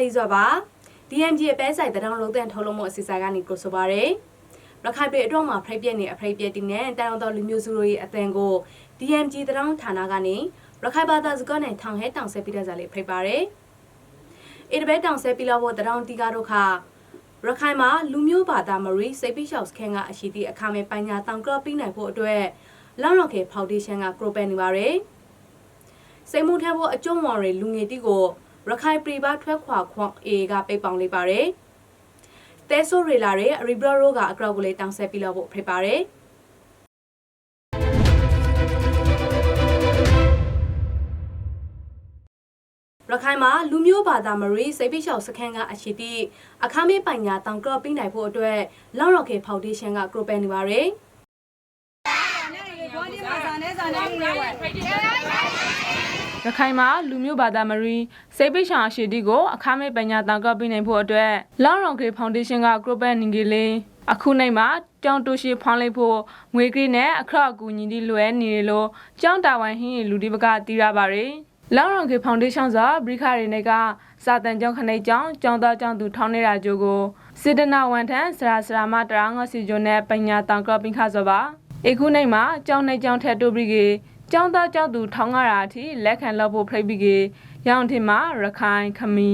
လီစွာပါ DMG အပဲဆိုင်တရောင်းလုံးတန်ထုတ်လုံးမှုအစီအစဉ်ကနေကိုဆိုပါရယ်ရခိုင်ပြည်အတွက်မှာဖိတ်ပြက်နေအဖိတ်ပြက်တင်နဲ့တန်အောင်တော်လူမျိုးစုတို့ရဲ့အသံကို DMG တရောင်းဌာနကနေရခိုင်ဘာသာစကားနဲ့ထောင်ဟဲတောင်ဆက်ပြီးတဲ့ဇာလေးဖိတ်ပါရယ်အေဒဘဲတောင်ဆက်ပြီးတော့တရောင်းတီကားတို့ခါရခိုင်မှာလူမျိုးဘာသာမရီစိတ်ပိရှောက်စခန်းကအရှိသည့်အခါမဲ့ပညာတောင်ကရပြီးနိုင်ဖို့အတွက်လောက်ရော့ကေဖောင်ဒေးရှင်းကကရိုပန်နေပါရယ်စိတ်မှုထက်ဖို့အကျုံးဝေါ်တွေလူငယ်တီကို ရခိုင်ပြည်ပထွက်ခွာခွန်အေကပိတ်ပေါင်လိုက်ပါတယ်။တဲဆိုရီလာရဲ့ရီဘရရိုကအကောက်ကိုလေးတောင်းဆက်ပြီးတော့ဖို့ဖိတ်ပါတယ်။ရခိုင်မှာလူမျိုးဘာသာမရီစိတ်ပိရှောက်စခန်းကအရှိတိအခါမေးပိုင်ညာတောင်ကရပြီးနိုင်ဖို့အတွက်လောက်ရော့ကေဖောင်ဒေးရှင်းကကရိုပန်နေပါရယ်။ ရခိုင်မှာလူမျိုးဘာသာမရီစိတ်ပိရှောင်အရှိတီကိုအခါမဲ့ပညာတောင်ကပ်ပေးနိုင်ဖို့အတွက်လောင်ရောင်ကေဖောင်ဒေးရှင်းကဂရုပန်နင်ကြီးလေးအခုနိုင်မှာကျောင်းတူရှိဖောင်းလိုက်ဖို့ငွေကြေးနဲ့အခရအကူညီတီလွယ်နေတယ်လို့ကျောင်းတာဝန်ဟင်းလူဒီပကတီးရပါတယ်လောင်ရောင်ကေဖောင်ဒေးရှင်းစာဘရိခရီနေကစာတန်ကျောင်းခနေကျောင်းကျောင်းသားကျောင်းသူထောင်းနေတာကြိုကိုစေတနာဝန်ထမ်းဆရာဆရာမတရာငါစီဂျိုနဲ့ပညာတောင်ကပ်ပင်ခါစောပါအခုနိုင်မှာကျောင်းနေကျောင်းထက်တိုးပြီး ကေကျောင်းသားကျောင်းသူထောင်းရတာအထိလက်ခံလောက်ဖို့ဖိတ်ပြီးကေရောင်ထင်မှာရခိုင်ခမီ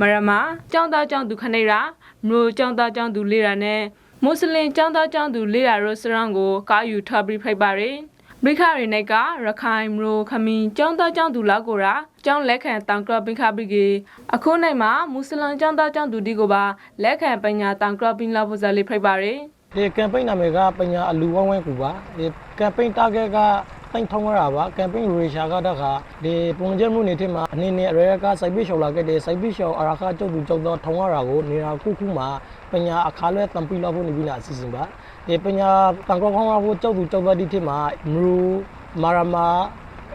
မရမကျောင်းသားကျောင်းသူခနေရာမြို့ကျောင်းသားကျောင်းသူလေးရာနဲ့မွတ်စလင်ကျောင်းသားကျောင်းသူလေးရာရောစရန်ကိုကားယူထပ်ပြီးဖိတ်ပါရယ်ဘိခရီနေကရခိုင်မရိုခမီကျောင်းသားကျောင်းသူလောက်ကိုရာကျောင်းလက်ခံတောင်ကရဘိခဘိကေအခုနိုင်မှာမွတ်စလင်ကျောင်းသားကျောင်းသူဒီကိုပါလက်ခံပညာတောင်ကရဘိလောက်ဖို့ဇာလေးဖိတ်ပါရယ်ဒီကမ်ပိန်းနာမည်ကပညာအလူဝဝဲကူပါဒီကမ်ပိန်း target က တိုင်းထောင်းရတာပါကမ်ပိန်းရေရှာကတခါဒီပုံကျမှုနေထမှာအနေနဲ့အရေကစိုက်ပိရှော်လာခဲ့တဲ့စိုက်ပိရှော်အရာခကျုပ်သူကျုပ်တော့ထောင်းရတာကိုနေရာခုခုမှာပညာအခါလွဲတံပီလောက်ဖို့နေပြီလားအစီအစဉ်ပါဒီပညာတန်ကောခေါင်းရဖို့ကျုပ်သူကျုပ်တော့ဒီထမှာမရူမာရမာ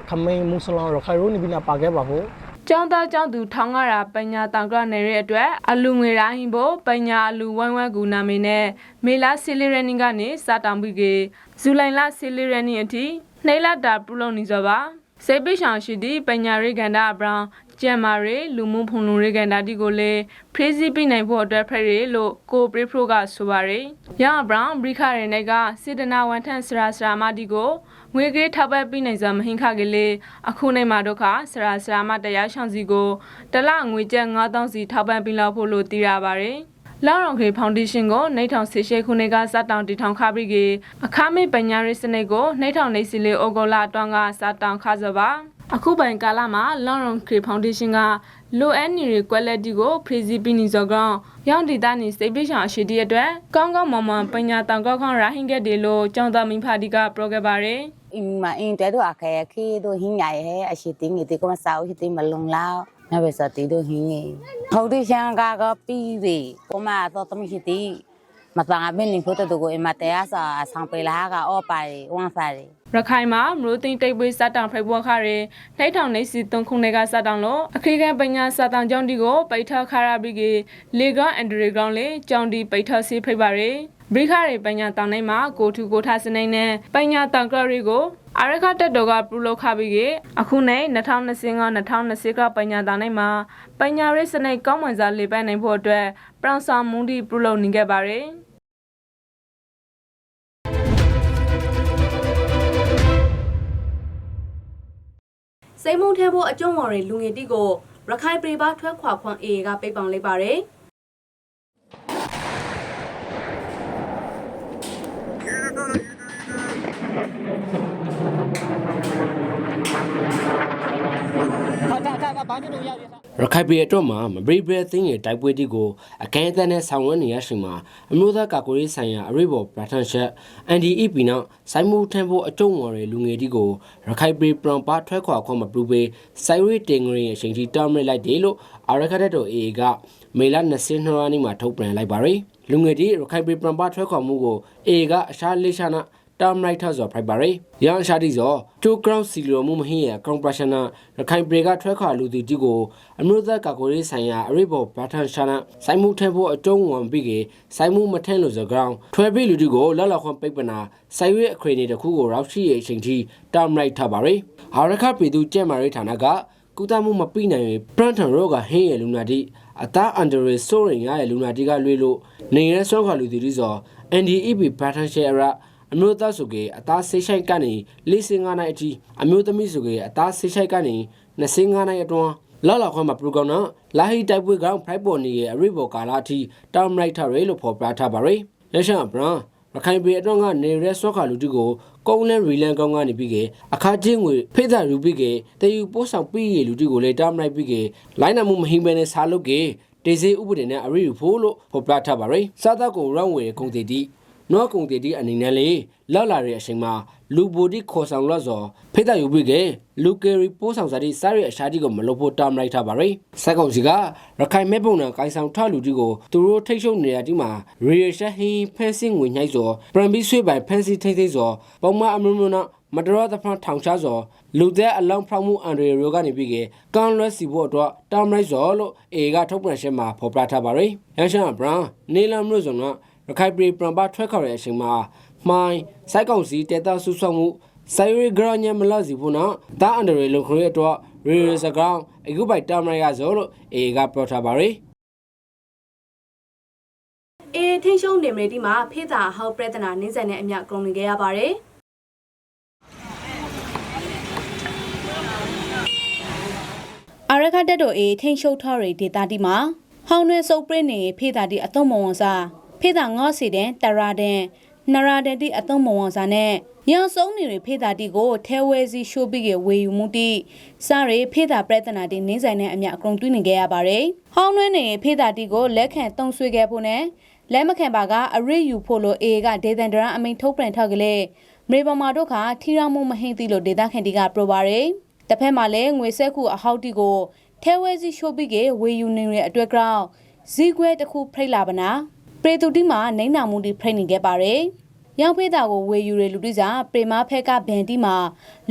ခမိန်မုစလန်ရခိုင်ရိုနေပြီလားပါခဲ့ပါဖို့ကျောင်းသားကျောင်းသူထောင်းရတာပညာတောင်ကရနေတဲ့အတွက်အလူငွေရိုင်းဖို့ပညာအလူဝိုင်းဝန်းကူနာမည်နဲ့မေလာဆီလီရနီကနေစာတောင်ပြီးကေဇူလိုင်လဆီလီရနီအထိ နှိလတာပရုလုံးနေစောပါစေပိရှောင်ရှိသည့်ပညာရေးကန္တာအပရောင်ကျန်မာရေးလူမှုဖုန်လုံရေးကန္တာတီကိုလည်းဖရေးစီပြနိုင်ဖို့အတွက်ဖရရေးလို့ကိုပရိဖရိုကဆိုပါရယ်ရန်အပရောင်ဘရိခရနေကစေတနာဝန်ထန့်ဆရာဆရာမတီကိုငွေကြေးထောက်ပံ့ပြီးနိုင်စွာမဟင်ခကလေးအခုနိုင်မှာတော့ခဆရာဆရာမတရားရှောင်းစီကိုတလငွေကျပ်9000စီထောက်ပံ့ပြီးလောက်ဖို့လို့တည်ရပါတယ် လောင်ရောင်ခေဖောင်ဒေးရှင်းကိုနှိထောင်ဆေရှိခုနှစ်ကစတောင်တီထောင်ခပြီးကေအခါမေပညာရေးစနစ်ကိုနှိထောင်နေစီလေးအိုဂိုလာအတွန်းကစတောင်ခါစပါအခုပိုင်ကာလမှာလောင်ရောင်ခေဖောင်ဒေးရှင်းကလိုအပ်နေရ quality ကိုဖရီစီပီနီဇောကောင်ရောင်ဒေတာနေစိတ်ပိရှောင်အရှိတီအတွက်ကောင်းကောင်းမွန်မွန်ပညာတောင်ကောက်ခေါရာဟင်ခဲ့တယ်လို့ကျောင်းသားမင်းဖာဒီကပြောခဲ့ပါတယ်အင်းမအင်းတဲတော့အခက်ခေတို့ဟင်းညာရဲ့အရှိတင်းငယ်တေကမစားဦးရှိတင်းမလုံလောက် နဘစတီတို့ဟင်းငယ်ဟောဒီရှန်ကကပြီးပြီပမာတော့တမရှိတီမတန်အဘင်းနေဖို့တော့ကိုအမတရားစာဆောင်ပေလာကအော်ပါရီဝမ်ဖာရီရခိုင်မှာမလို့သိန်းတိတ်ပွေးစတောင်ဖိတ်ဘွားခရဲနှိတ်ထောင်နေစီတုံခုနေကစတောင်လို့အခရိကပညာစတောင်ကျောင်းတီကိုပိတ်ထခါရဘီကေလေကွန်အန်ဒရီဂရောင်းလေကျောင်းတီပိတ်ထစီဖိတ်ပါရယ်ဘရိခရဲပညာတောင်တိုင်းမှာကိုထူကိုထားစနေနဲ့ပညာတောင်ကရီကို အရခတက်တော်ကပူလောက်ခပြီးကေအခုနဲ့2025 2020ကပညာတောင်တိုင်းမှာပညာရေးစနစ်ကောင်းမွန်စွာလေပတ်နိုင်ဖို့အတွက်ပရောင်ဆောင်မွန်တီပူလောက်နေခဲ့ပါရယ်စိတ်မုန်းထဲဖို့အကျုံးဝေါ်တွေလူငယ်တီကိုရခိုင်ပြည်ပထွက်ခွာခွန်အေကပိတ်ပေါင်လိုက်ပါတယ်။ ရခိုင်ပြည်အတွက်မှာမဘရိဘရသိငယ်တိုက်ပွဲတီကိုအကဲအသတ်နဲ့ဆောင်ရွက်နေရရှိမှာအမျိုးသားကာကွယ်ရေးဆိုင်ရာအရေးပေါ်ပထန်ရှက် NDEP နောက်စိုင်းမှုထမ်းဖို့အကျုံးဝင်တဲ့လူငယ်တီကိုရခိုင်ပြည်ပရံပါထွက်ခွာခွင့်မပြုပေစိုင်းရီတင်ငရီအချိန်ကြီးတားမြစ်လိုက်တယ်လို့အာရခတ်တော် AA ကမေလ22ရက်နေ့မှာထုတ်ပြန်လိုက်ပါရယ်လူငယ်တီရခိုင်ပြည်ပရံပါထွက်ခွာမှုကို AA ကအရှားလေးရှာနာ တာမလိုက်ထဆိုဖိုက်ပါရယ်ရန်ရှာတီဇောတူဂရောင်းစီလိုမှုမဟင်းရကောင်ပရက်ရှင်နာရခိုင်ပရေကထွက်ခွာလူတီတီကိုအမျိုးသားကာကွယ်ရေးဆိုင်ရာအရိဘောဘတ်ထန်ရှာနာစိုင်းမှုထဲဖို့အတုံးဝန်ပြီးကေစိုင်းမှုမထင်းလို့ဇကောင်ထွဲပြီးလူတီကိုလက်လောက်ခွန်ပိတ်ပနာစိုင်းရွေးအခရေနေတခုကိုရောက်ရှိရဲ့အချိန်ထိတာမလိုက်ထပါရယ်ဟာရခပြည်သူကျဲမာရေးဌာနကကုသမှုမပြီးနိုင်ရင်ပရန်ထန်ရောဂါဟင်းရလူနာတိအသားအန်ဒရီဆိုရင်ရရဲ့လူနာတီကလွေးလို့နေရဲဆွမ်းခွာလူတီတီစော NDEP ပထန်ရှယ်ရာ အမျိုးသားဆိုကေအသားဆေးဆိုင်ကနေ၄စင်၅နိုင်အထိအမျိုးသမီးဆိုကေအသားဆေးဆိုင်ကနေ၂စင်၅နိုင်အတွန်းလာလာခွမ်းမှာပရိုဂရမ်နော်လာဟီတိုက်ပွဲကောင်ဖိုက်ပေါ်နေရဲ့အရိဘောကာလာအထိတောင်းလိုက်ထားရဲလို့ဖော်ပြထားပါရယ်ရရှန်ဘရန်ရခိုင်ပြည်အတွင်းကနေရဲဆွမ်းခါလူတီကိုကုန်းလဲရီလန်ကောင်းကနေပြီးကအခါချင်းငွေဖိသရူပြီးကတယူပိုးဆောင်ပြီးရလူတီကိုလေတောင်းလိုက်ပြီးကလိုင်းနာမှုမဟိမပဲနဲ့စားလုပ်ကေဒေစေဥပဒေနဲ့အရိရူဖို့လို့ဖော်ပြထားပါရယ်စားတော့ကိုရောင်းဝယ်ကုန်တီတီ နောကုံတီတီအနေနဲ့လေလောက်လာတဲ့အချိန်မှာလူဘိုဒီခေါ်ဆောင်လို့ဆိုဖိသယူပြီးကလူကယ်ရီပိုးဆောင်စားတီစားရအရှာတီကိုမလုပ်ဖို့တောင်းလိုက်ထားပါရယ်စက်ကောင်စီကရခိုင်မဲပုံနဲ့ကိုင်ဆောင်ထလူတီကိုသူတို့ထိတ်ရှုပ်နေရတီမှာရီရရှဟင်းဖန်စင်းငွေညှိုက်ဆိုပရမ်ဘီဆွေပိုင်ဖန်စီထိတ်ထိတ်ဆိုပုံမအမျိုးမျိုးနော်မတော်တဖန်ထောင်ချဆိုလူတဲ့အလောင်းဖောက်မှုအန်ရီရိုကနေပြီးကကန်လွဲစီဖို့အတွက်တောင်းလိုက်ဆိုလို့အေကထုတ်ပြန်ရှင်းမှာဖော်ပြထားပါရယ်ရန်ရှန်ဘရန်နေလမ်မျိုးဆိုတော့ ရခိုင်ပြည်ပရမ်ပါထွက်ခေါ်တဲ့အချိန်မှာမှိုင်းစိုက်ကောင်စီတေတာဆူဆောက်မှုဆိုင်ရီဂရညမလာစီဖို့နော်ဒါအန်ဒရီလုံခရီအတွက်ရီရစကောင်အခုပိုက်တမရရဆိုလို့အေကပြောထားပါရယ်အေးထင်းရှုံးနေမတီမှာဖေးသာဟောက်ပြဒနာနင်းဆန်တဲ့အမြကုန်နေခဲ့ရပါတယ်အာရခတက်တော်အေးထင်းရှုံထော်ရီဒေတာတီမှာဟောင်းနှဲစုပ်ပရင်းနေဖေးသာတီအသုံးမဝန်စာ ဖေးသာငေါ့စီတဲ့တရာတဲ့နရာတဲ့တီအသုံးမဝန်စာနဲ့ညောင်စုံနေရဖေးသာတီကိုထဲဝဲစီရှိုးပြီးကဝေယူမှုတီစားရဖေးသာပြဒနာတီနင်းဆိုင်တဲ့အမြအကုန်တွင်းနေခဲ့ရပါတယ်ဟောင်းနှဲနေဖေးသာတီကိုလက်ခံတုံဆွေခဲ့ဖို့နဲ့လက်မခံပါကအရစ်ယူဖို့လို့အေကဒေသန္တရအမိန်ထုတ်ပြန်ထောက်ကလေးမေပေါ်မာတို့ကထီရောင်မှုမဟိမ့်သီလို့ဒေသခံတီကပြောပါရယ်တစ်ဖက်မှာလည်းငွေဆက်ခုအဟောက်တီကိုထဲဝဲစီရှိုးပြီးကဝေယူနေတဲ့အတွက်ကြောင့်ဇီခွဲတစ်ခုဖိတ်လာပနာ ပရေတူတီမှာနိုင်နာမှုတီဖိတ်နေခဲ့ပါရယ်ရောင်ဖေးတာကိုဝေယူရလူတိစားပရိမာဖက်ကဘန်တီမှာ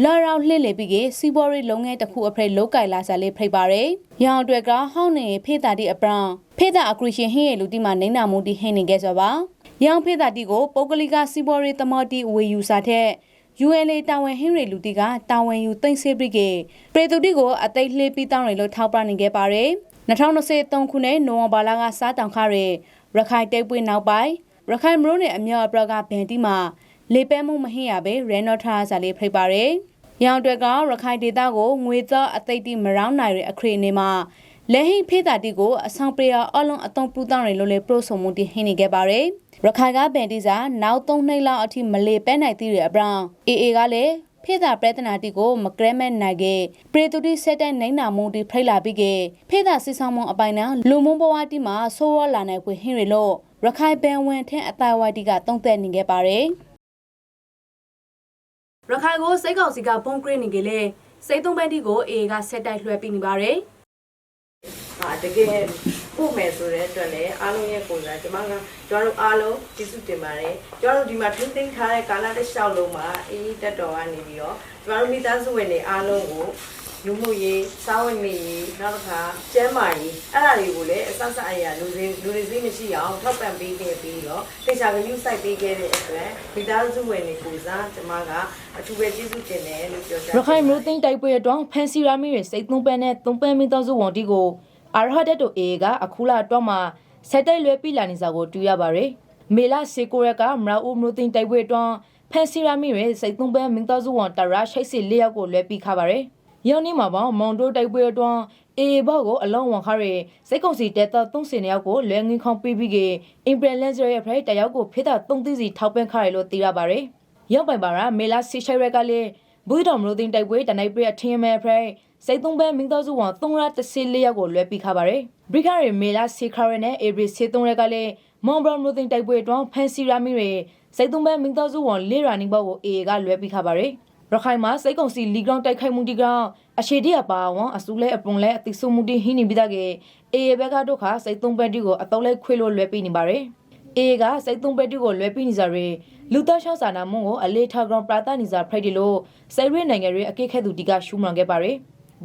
လော်ရောင်လှစ်လေပြီးကစီဘော်ရီလုံးငယ်တစ်ခုအဖရိလောက်ကင်လာစားလေးဖိတ်ပါရယ်ရောင်အတွက်ကဟောင်းနေဖေးတာတီအပရောင်ဖေးတာအကရရှင်ဟင်းရဲ့လူတိမှာနိုင်နာမှုတီဟင်းနေခဲ့ဆိုပါရောင်ဖေးတာတီကိုပုဂ္ဂလိကစီဘော်ရီတမော်တီဝေယူစားတဲ့ UNA တာဝန်ဟင်းရီလူတီကတာဝန်ယူသိမ့်ဆေးပြီးကပရေတူတီကိုအသိလှေးပြီးတောင်းရလို့ထောက်ပံ့နေခဲ့ပါတယ်2023ခုနှစ်နိုဝင်ဘာလကစားတောင်ခရဲ ရခိုင်တိတ်ပွေးနောက်ပိုင်းရခိုင်မရိုးနယ်အမြောက်အပရကဘန်တီမှာလေပဲမှုမဟင်းရပဲရဲနော့ထားစားလေးဖိတ်ပါတယ်။ရောင်တွက်ကရခိုင်ဒေသကိုငွေသားအသိတိမရောင်းနိုင်တဲ့အခရီးနေမှာလက်ဟိဖေးတာတီကိုအဆောင်ပရိယာအလုံးအတုံးပူတောင်းရလို့လေပရိုဆိုမှုတီဟင်းနေခဲ့ပါတယ်။ရခိုင်ကဘန်တီစာနောက်၃နှစ်လောက်အထိမလေပဲနိုင်သေးတဲ့အပရောင်အေအေကလည်း ဖေသာပြဒနာတီကိုမကရဲမဲ့နိုင်ကေပရေတူတီဆက်တဲ့နိုင်နာမုံတီဖိတ်လာပြီးကေဖေသာစစ်ဆောင်မုံအပိုင်နာလူမုံဘဝတီမှာဆိုးရလာနိုင်ခွေဟင်းရီလို့ရခိုင်ပန်ဝန်ထက်အတိုင်ဝါတီကတုံးသက်နေခဲ့ပါတယ်ရခိုင်ကိုစိတ်ကောက်စီကဘုံကရင်းနေကြလေစိတ်သုံးပန်းတီကိုအေကဆက်တိုက်လွှဲပြီးနေပါတယ် ဟာတကယ်ပို့မယ်ဆိုတဲ့အတွက်လည်းအားလုံးရဲ့ကိုယ်စားကျွန်မကကျွန်တော်တို့အားလုံးကျေးဇူးတင်ပါတယ်ကျွန်တော်တို့ဒီမှာထိမ့်သိမ်းထားတဲ့ကာလတစ်လျှောက်လုံးမှာအေးတက်တော်ကနေပြီးတော့ကျွန်တော်တို့မိသားစုဝင်တွေအားလုံးကိုလူမှုရေးစားဝတ်နေရေးနောက်တစ်ခါကျန်းမာရေးအဲ့ဒါတွေကိုလည်းအစစအရာလူတွေလူတွေစိမရှိအောင်ထောက်ပံ့ပေးခဲ့ပြီးတော့တေချာကယူဆိုင်ပေးခဲ့တဲ့အတွက်မိသားစုဝင်တွေကိုစားကျွန်မကအထူးပဲကျေးဇူးတင်တယ်လို့ပြောချင်ရခိုင်မျိုးသိန်းတိုက်ပွဲအတွင်းဖန်စီရာမီရဲ့စိတ်သုံးပန်းနဲ့သုံးပန်းမင်းသားစုဝန်တီကို အာရဟတ်တိုအေကအခုလာတော့မှဆက်တိုက်လွဲပြီးလာနေစာကိုတူရပါရယ်မေလာစေကိုရကမရာဦးမျိုးသိန်းတိုက်ပွဲအတွင်းဖန်စီရာမီရဲ့စိတ်သုံးပန်းမင်းသားစုဝန်တရာရှိတ်စီလေးယောက်ကိုလွဲပြီးခါပါရယ်ရောင်းနေမှာပေါ့မောင်တို့တိုက်ပွဲအတွင်းအေဘောက်ကိုအလုံးဝန်ခါရယ်စိတ်ကုန်စီတက်တာသုံးစင်ယောက်ကိုလွဲငင်းခေါပြီးပြီးကအင်ပရလန်ဇာရဲ့ဖရိုက်တယောက်ကိုဖေးတာသုံးသိစီထောက်ပံ့ခါရယ်လို့သိရပါရယ်ရောက်ပိုင်ပါရမေလာစီရှိုင်ရက်ကလည်းဘူးတော်မလို့တင်တိုက်ပွဲတနိုင်ပြရထင်းမဲဖရိုင် စိတ်သုံးပန်းမင်းသားစုဝန်သုံးရတစီလေးယောက်ကိုလွဲပြီးခါပါရယ်ဘရိခရီမေလာစီခရနဲ့အေဘရီစီသုံးရက်ကလည်းမွန်ဘရမလို့တင်တိုက်ပွဲအတွင်းဖန်စီရာမီတွေစိတ်သုံးပန်းမင်းသားစုဝန်လေးရာနီဘောက်ကိုအေကလွဲပြီးခါပါရယ်ရခိုင်မှာစိတ်ကုံစီလီဂရောင်းတိုက်ခိုက်မှုတီကအရှိတီအပါဝန်အစူလဲအပွန်လဲအတိဆုမှုတီဟင်းနေပြီးသားကအေဘက်ကတို့ခစိတ်သုံးပန်းတီကိုအတုံးလဲခွေလို့လွဲပြီးနေပါရယ်အေကစိတ်သုံးပန်းတီကိုလွဲပြီးနေကြရယ်လူသားရှောက်စာနာမုံကိုအလေးထားကောင်ပရာသနီစာဖရိုက်ဒီလို့စိုက်ရွေးနိုင်ငံရဲ့အကိတ်ခဲသူတီကရှူမန်ခဲ့ပါရယ်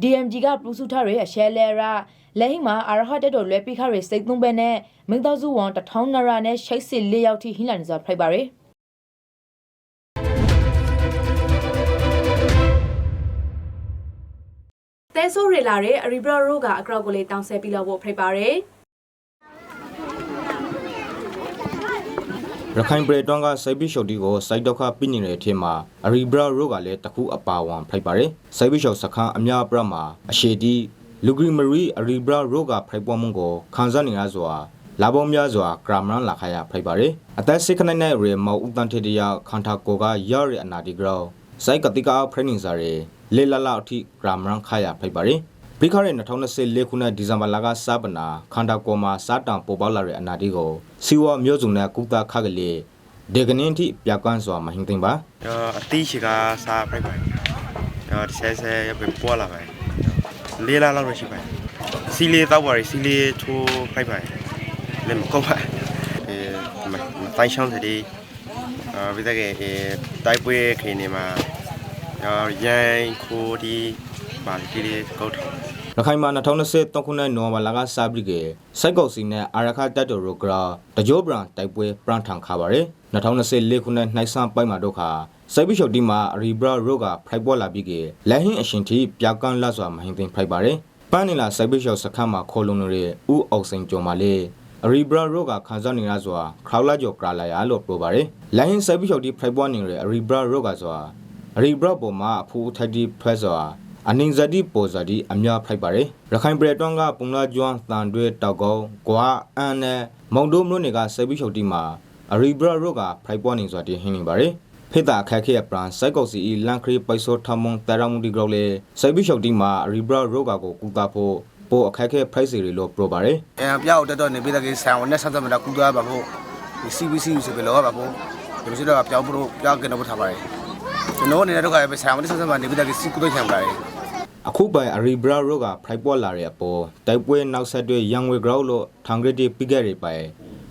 DMG ကပလူစုထရရဲ့အရှဲလဲရာလက်ဟိမှာအာရဟတ်တက်တော်လွဲပိခရစိတ်သုံးပဲနဲ့မင်းသားစုဝန်တထောင်းနရာနဲ့ရှိတ်စစ်လေးယောက်ထိဟင်းလာနေစာဖရိုက်ပါရယ်သဲဆိုးရေလာတဲ့အရီဘရာရိုကအကောက်ကိုလေးတောင်းဆဲပြီးတော့ဖို့ဖိတ်ပါတယ် ရခိုင်ပြည်တွန်းကစိုက်ပီရှုပ်တီကိုစိုက်ဒုက္ခပြနေတဲ့အထက်မှာအရီဘရာရိုကလည်းတခုအပါဝန်ဖိုက်ပါတယ်စိုက်ပီရှုပ်စခန်းအများပြမှာအရှိတီလူဂရီမရီအရီဘရာရိုကဖိုက်ပွားမှုကိုခံစားနေရစွာလာပေါင်းများစွာဂရမန်လာခရဖိုက်ပါတယ်အသက်စိခနိုင်တဲ့ရေမောက်ဥတန်ထေတရခန္ဓာကိုယ်ကရရအနာတီဂရောစိုက်ကတိကဖရနင်းစာရေလေလလအထိဂရမန်ခရဖိုက်ပါတယ် ပြီးခါတဲ့2024ခုနှစ်ဒီဇင်ဘာလကစပနာခန္ဓာကိုယ်မှာစားတံပေါ်ပေါက်လာတဲ့အနာဒီကိုစီဝါမျိုးစုံနဲ့ကုသခကလေးဒေကနင်းထိပြကွန်းစွာမဟင်သိမ့်ပါအတိရှိကစားပြိုက်ပါတော့ဆဲဆဲရပြပေါ်လာပါလေးလားလောက်ရရှိပါစီလေးတောက်ပါရီစီလေးထိုးပြိုက်ပါလည်းမကောက်ပါအဲတိုင်းချောင်းတဲ့အာဗိဒကေတိုက်ပွဲခင်းနေမှာရန်ခိုးဒီပါတီလေးကောက်တယ် ရခိုင်မှာ2023ခုနှစ်နိုဝင်ဘာလကစပြီးကစိုက်ကုတ်စီနဲ့အာရခတက်တော်ရိုဂရာတကြိုးပရန်တိုက်ပွဲပရန်ထန်ခါပါရယ်2024ခုနှစ်နှိုက်ဆန်ပိုက်မှာတော့ခါစိုက်ပြီးချုပ်ဒီမှာရီဘရာရိုဂါဖိုက်ပေါ်လာပြီးကလက်ဟင်းအရှင်တီပြကန်းလတ်စွာမဟင်းသိမ်းဖိုက်ပါရယ်ပန်းနီလာစိုက်ပြီးချုပ်စခန်းမှာခေါ်လုံနေတဲ့ဥအောင်စိန်ကျော်မှာလေရီဘရာရိုဂါခန်းစားနေရစွာခရောလာကျော်ကရာလာရလို့ပြောပါရယ်လက်ဟင်းစိုက်ပြီးချုပ်ဒီဖိုက်ပေါ်နေတဲ့ရီဘရာရိုဂါစွာရီဘရာပေါ်မှာအဖူထိုက်ဒီဖရက်စွာ အနင်းဇတိပေါ်ဇတိအများဖိုက်ပါတယ်ရခိုင်ပြည်တွန်းကပုံလာကျွမ်းတန်တွဲတောက်ကုန်းကွာအန်နဲ့မုံဒိုးမြို့နယ်ကဆေဘီချုပ်တီမှာအရီဘရာရိုကဖိုက်ပေါ်နေစွာတည်ဟင်းနေပါတယ်ဖေတာအခက်ခဲပရန်စိုက်ကောက်စီလန်ခရီပိုက်ဆိုထမုံတရမူဒီဂရောလေဆေဘီချုပ်တီမှာအရီဘရာရိုကကိုကူတာဖို့ပိုအခက်ခဲဖိုက်စီရီလို့ပြောပါတယ်အဲပြောက်တက်တော့နေပြည်တော်ကဆန်ဝန်နဲ့ဆက်သမတာကူသွားပါဖို့ဒီ CBC ဆိုပြီးလောပါဖို့ဒီလိုဆိုတော့ပြောက်ဖို့ပြောက်ကတော့ထားပါတယ် ကျွန်တော်အနေနဲ့တော့ကပဲဆန်ဝန်နဲ့ဆက်သမနေပြည်တော်ကစီကူတော့ခံပါတယ်အခုပိုင်အရီဘရာရိုကဖိုက်ပေါ်လာတဲ့အပေါ်တိုက်ပွဲနောက်ဆက်တွဲရန်ဝေဂရောလို့ထန်ဂရတီပိခဲ့ရပိုင်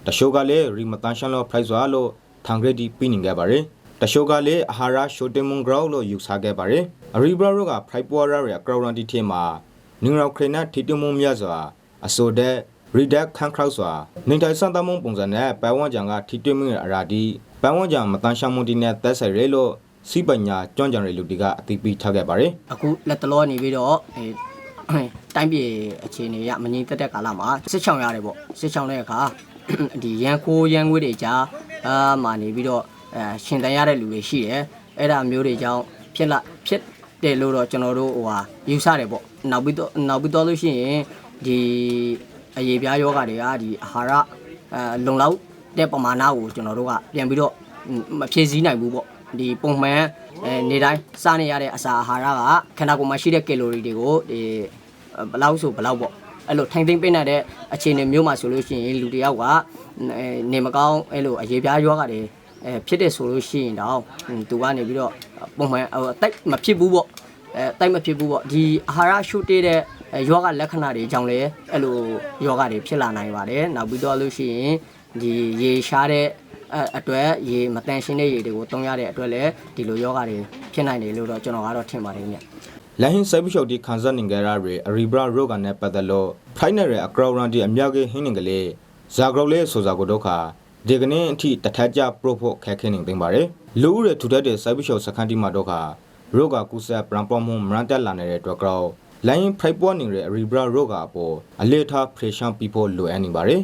တရှိုးကလည်းရီမတန်ရှန်လို့ဖိုက်စွာလို့ထန်ဂရတီပိနေခဲ့ပါတယ်တရှိုးကလည်းအဟာရရှိုတင်မွန်ဂရောလို့ယူဆခဲ့ပါတယ်အရီဘရာရိုကဖိုက်ပေါ်ရရဲ့ကရော်ရန်တီထဲမှာနင်းရောက်ခရနတီတမွန်မြတ်စွာအဆိုတဲ့ရီဒက်ခန်ခရောက်စွာနေတိုင်စန်တမုံပုံစံနဲ့ပန်ဝန်းကြံကထီတွင်းမြင့်အရာဒီပန်ဝန်းကြံမတန်ရှန်မွန်တီနဲ့သက်ဆိုင်ရဲလို့ စီပညာကျွမ်းကြံရလူတီကအသိပေးထားခဲ့ပါတယ်အခုလက်တလောနေပြီးတော့အဲတိုင်းပြည်အခြေအနေရမငြိမ်သက်တဲ့ကာလမှာစစ်ချောင်ရတယ်ပေါ့စစ်ချောင်တဲ့အခါဒီရန်ကိုရန်ငွေတွေကြားအာမာနေပြီးတော့အဲရှင်တန်ရတဲ့လူတွေရှိတယ်အဲ့ဒါမျိုးတွေကြောင့်ဖြစ်လာဖြစ်တယ်လို့တော့ကျွန်တော်တို့ဟိုဟာယူဆတယ်ပေါ့နောက်ပြီးတော့နောက်ပြီးတော့လို့ရှိရင်ဒီအရေးပြားယောဂတွေကဒီအာဟာရအဲလုံလောက်တဲ့ပမာဏကိုကျွန်တော်တို့ကပြန်ပြီးတော့မဖြည့်ဆည်းနိုင်ဘူးပေါ့ ဒီပုံမှန်အဲနေတိုင်းစားနေရတဲ့အစာအာဟာရကခန္ဓာကိုယ်မှာရှိတဲ့ကီလိုရီတွေကိုဒီဘယ်လောက်ဆိုဘယ်လောက်ပေါ့အဲ့လိုထိုင်သိမ့်ပိနေတဲ့အခြေအနေမျိုးမှာဆိုလို့ရှိရင်လူတစ်ယောက်ကအဲနေမကောင်းအဲ့လိုအရေးပြားယောဂတွေအဲဖြစ်တဲ့ဆိုလို့ရှိရင်တော့သူကနေပြီးတော့ပုံမှန်အတိုက်မဖြစ်ဘူးပေါ့အဲတိုက်မဖြစ်ဘူးပေါ့ဒီအာဟာရရှုတေးတဲ့ယောဂလက္ခဏာတွေကြောင့်လည်းအဲ့လိုယောဂတွေဖြစ်လာနိုင်ပါတယ်နောက်ပြီးတော့လို့ရှိရင်ဒီရေရှားတဲ့ အဲအတွက်ရေမတန်ရှင်းတဲ့ရေတွေကိုတုံးရတဲ့အတွက်လည်းဒီလိုယောဂတွေဖြစ်နိုင်တယ်လို့တော့ကျွန်တော်ကတော့ထင်ပါတယ်ဗျလဟင်းဆဲဘီရှော့ဒီခန်ဇန်နင်ဂရာရီအရီဘရာရိုဂန်နဲ့ပတ်သက်လို့ဖိုင်နယ်ရဲ့အကရောရန်ဒီအမြောက်ကြီးဟင်းနေကလေးဇာဂရောလေးဆိုစာကိုဒုက္ခဒီကနေ့အထိတထက်ကြပရိုဖို့ခက်ခဲနေသိမ်းပါတယ်လူဦးရဲ့ထူထပ်တဲ့ဆဲဘီရှော့စခန်းတီမှာဒုက္ခရိုဂါကူဆက်ပရန်ပေါ်မှုမရန်တက်လာနေတဲ့အတွက်ကြောင့်လိုင်းဖိုက်ပေါ်နေတဲ့အရီဘရာရိုဂါအပေါ်အလေထားဖရက်ရှန်ပီဖို့လိုအပ်နေပါတယ်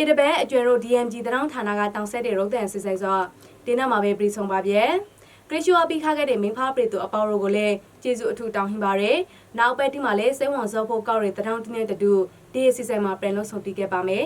အေတပဲအကျွဲတို့ DMG တရောင်းဌာနကတောင်ဆက်တဲ့ရုပ်သံစစ်ဆိုင်ဆိုတင်းနဲ့မှာပဲပြည်ဆုံးပါဗျယ်ကရရှိဝါပြီးခခဲ့တဲ့မင်းဖားပရိသူအပေါရိုကိုလည်းကျေးဇူးအထူးတောင်းဟင်ပါတယ်နောက်ပဲဒီမှာလည်းစိတ်ဝင်စားဖို့ကောက်ရတဲ့တရောင်းတင်းနဲ့တူဒီအစီအစဉ်မှာပြန်လို့ဆုံတီးခဲ့ပါမယ်